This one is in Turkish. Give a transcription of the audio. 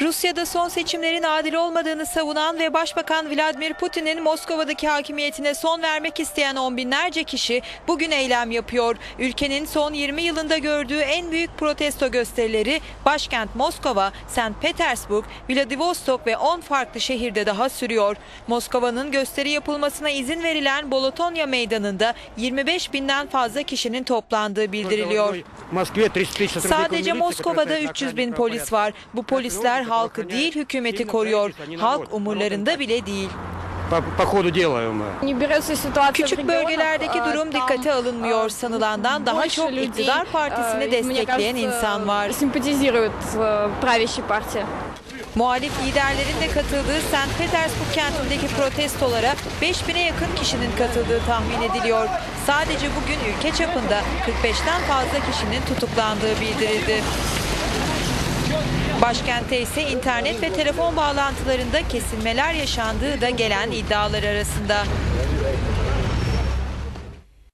Rusya'da son seçimlerin adil olmadığını savunan ve Başbakan Vladimir Putin'in Moskova'daki hakimiyetine son vermek isteyen on binlerce kişi bugün eylem yapıyor. Ülkenin son 20 yılında gördüğü en büyük protesto gösterileri başkent Moskova, St. Petersburg, Vladivostok ve 10 farklı şehirde daha sürüyor. Moskova'nın gösteri yapılmasına izin verilen Bolotonya Meydanı'nda 25 binden fazla kişinin toplandığı bildiriliyor. Sadece Moskova'da 300 bin polis var. Bu polisler halkı değil hükümeti koruyor. Halk umurlarında bile değil. Küçük bölgelerdeki durum dikkate alınmıyor. Sanılandan daha çok iktidar partisini destekleyen insan var. Muhalif liderlerin de katıldığı St. Petersburg kentindeki protestolara 5000'e yakın kişinin katıldığı tahmin ediliyor. Sadece bugün ülke çapında 45'ten fazla kişinin tutuklandığı bildirildi. Başkentte ise internet ve telefon bağlantılarında kesilmeler yaşandığı da gelen iddialar arasında.